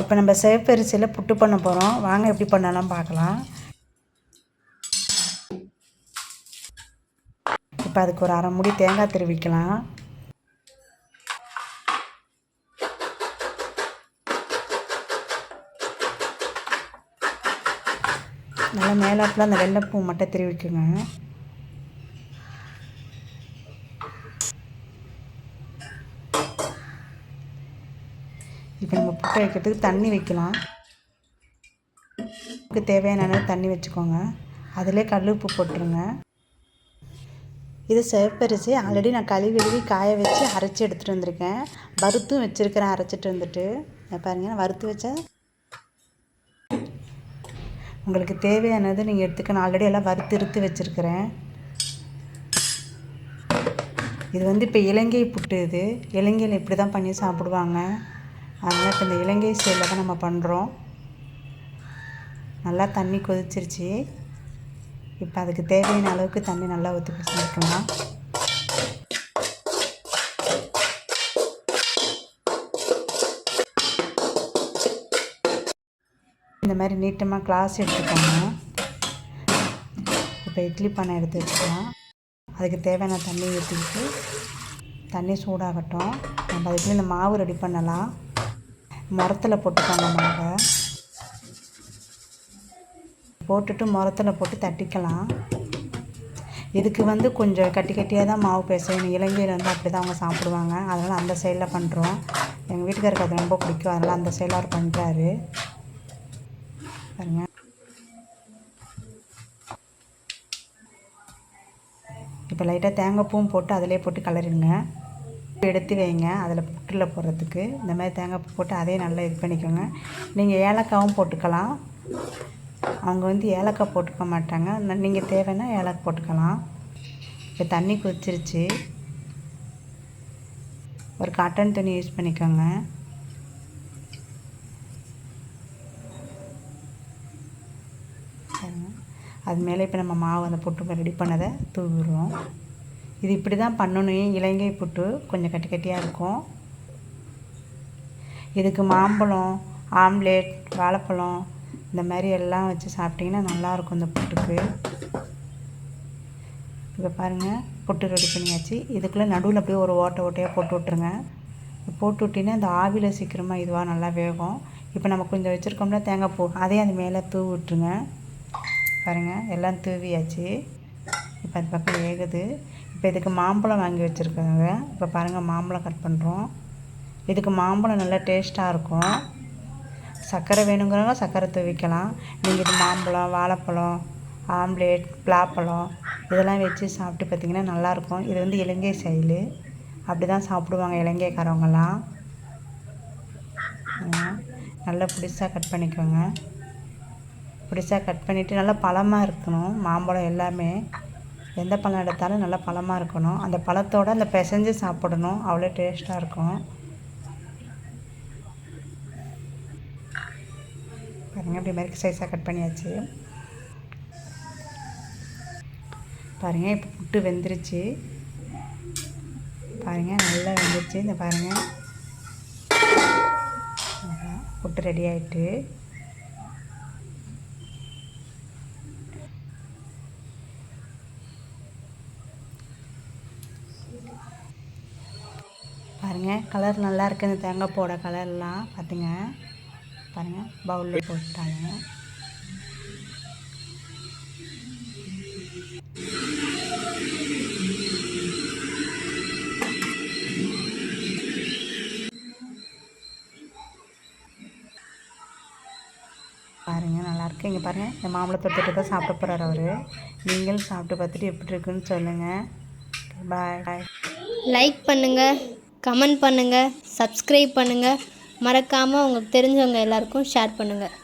இப்போ நம்ம சிவப்பரிசியில் புட்டு பண்ண போகிறோம். வாங்க எப்படி பண்ணலாம் பார்க்கலாம். இப்போ அதுக்கு ஒரு அரை முடி தேங்காய் திருவிக்கலாம். நல்லா மேலாப்பில் அந்த வெள்ளைப்பூ மட்டும் திருவிக்குங்க. இப்போ நம்ம புட்டு வைக்கிறதுக்கு தண்ணி வைக்கலாம். அதுக்கு தேவையான அளவு தண்ணி வச்சுக்கோங்க. அதிலே கல் உப்பு போட்டுருங்க. இது சிவப்பரிசி. ஆல்ரெடி நான் கழுவி எழுவி காய வச்சு அரைச்சி எடுத்துகிட்டு வந்திருக்கேன். வறுத்தும் வச்சுருக்கிறேன் அரைச்சிட்டு வந்துட்டு. இதை பாருங்க நான் வறுத்து வச்சேன் உங்களுக்கு தேவையானது நீங்கள் எடுத்துக்கணும் ஆல்ரெடி எல்லாம் வறுத்து இருத்து வச்சுருக்கிறேன். இது வந்து இப்போ இலங்கை புட்டு இது. இலங்கையில் இப்படி தான் பண்ணி சாப்பிடுவாங்க. அதனால் இப்போ இந்த இலங்கை ஸ்டைலில் தான் நம்ம பண்ணுறோம் நல்லா தண்ணி கொதிச்சிருச்சு. இப்போ அதுக்கு தேவையான அளவுக்கு தண்ணி நல்லா ஊற்றி வச்சுருக்கலாம் இந்த மாதிரி நீட்டமாக கிளாஸ் எடுத்துக்கோங்க. இப்போ இட்லி பானை எடுத்து வச்சுக்கலாம். அதுக்கு தேவையான தண்ணி ஊற்றிக்கிட்டு தண்ணி சூடாகட்டும். நம்ம அதுக்குள்ளே இந்த மாவு ரெடி பண்ணலாம். முரத்தில் போட்டுக்கோங்க மாவை. போட்டுட்டு முரத்தில் போட்டு தட்டிக்கலாம். இதுக்கு வந்து கொஞ்சம் கட்டி கட்டியாக தான் மாவு பேசணும் இலங்கையில் வந்து அப்படி தான் அவங்க சாப்பிடுவாங்க. அதனால் அந்த சைடில் பண்ணுறோம் எங்கள் வீட்டுக்காருக்கு அது ரொம்ப பிடிக்கும். அதனால் அந்த சைடில் அவர் பண்ணுறாரு பாருங்க. இப்போ லைட்டாக தேங்காய் பூவும் போட்டு அதிலே போட்டு கலருங்க. எடுத்து வைங்க. அதில் புட்டில் போடுறதுக்கு. இந்த மாதிரி தேங்காய் போட்டு அதையும் நல்லா இது பண்ணிக்கோங்க. நீங்கள் ஏலக்காவும் போட்டுக்கலாம். அவங்க வந்து ஏலக்காய் போட்டுக்க மாட்டாங்க. நீங்கள் தேவைன்னா ஏலக்காய் போட்டுக்கலாம். இப்போ தண்ணி கொதிச்சிருச்சு. ஒரு காட்டன் துணி யூஸ் பண்ணிக்கோங்க. அது மேலே இப்போ நம்ம மாவு அந்த புட்டு ரெடி பண்ணதை தூவிடுறோம். இது இப்படி தான் பண்ணணும் இலங்கை புட்டு கொஞ்சம் கட்டி கட்டியாக இருக்கும். இதுக்கு மாம்பழம் ஆம்லேட் வாழைப்பழம் இந்த மாதிரி எல்லாம் வச்சு சாப்பிட்டிங்கன்னா நல்லாயிருக்கும் இந்த புட்டுக்கு. இப்போ பாருங்கள் புட்டு ரெடி பண்ணியாச்சு. இதுக்குள்ளே நடுவில் அப்படியே ஒரு ஓட்டை ஓட்டையாக போட்டு விட்ருங்க போட்டு விட்டிங்கன்னா இந்த ஆவியில் சீக்கிரமாக இதுவாக நல்லா வேகும். இப்போ நம்ம கொஞ்சம் வச்சுருக்கோம்னா தேங்காய் பூ அதையும் அது மேலே தூவி விட்டுருங்க. பாருங்கள் எல்லாம் தூவியாச்சு. இப்போ அது பக்கம் வேகுது. இப்போ இதுக்கு மாம்பழம் வாங்கி வச்சுருக்கோங்க. இப்போ பாருங்கள் மாம்பழம் கட் பண்ணுறோம் இதுக்கு மாம்பழம் நல்லா டேஸ்ட்டாக இருக்கும். சர்க்கரை வேணுங்கிறவங்க சர்க்கரை துவிக்கலாம். நீங்கள் இது மாம்பழம் வாழைப்பழம் ஆம்லேட் பலாப்பழம் இதெல்லாம் வச்சு சாப்பிட்டு பார்த்தீங்கன்னா நல்லாயிருக்கும். இது வந்து இலங்கை செயல் அப்படி தான் சாப்பிடுவாங்க இலங்கைக்காரவங்களாம் நல்லா பிடிச்சா கட் பண்ணிக்கோங்க. புடிசாக கட் பண்ணிவிட்டு நல்லா பழமாக இருக்கணும். மாம்பழம் எல்லாமே. எந்த பழம் எடுத்தாலும் நல்லா பழமாக இருக்கணும். அந்த பழத்தோடு அந்த பிசைஞ்சு சாப்பிடணும். அவ்வளோ டேஸ்ட்டாக இருக்கும். பாருங்கள் இப்படி மாதிரி சைஸாக கட் பண்ணியாச்சு. பாருங்கள் இப்போ புட்டு வெந்துருச்சு. பாருங்கள் நல்லா வெந்துருச்சு. இந்த பாருங்கள் புட்டு ரெடி ஆகிட்டு பாருங்கள் கலர் நல்லா இருக்குது இந்த தேங்காய் போட கலர்லாம். பார்த்துங்க பாருங்கள் பவுலில் போட்டாங்க. பாருங்கள் நல்லாயிருக்கு இங்கே பாருங்கள் இந்த மாம்பழத்தை தொட்டு தான் சாப்பிட போகிறார் அவர். நீங்களும் சாப்பிட்டு பார்த்துட்டு எப்படி இருக்குன்னு சொல்லுங்கள் பாய் லைக் பண்ணுங்கள் கமெண்ட் பண்ணுங்கள் சப்ஸ்கிரைப் பண்ணுங்கள் மறக்காமல் உங்களுக்கு தெரிஞ்சவங்க எல்லாருக்கும் ஷேர் பண்ணுங்கள்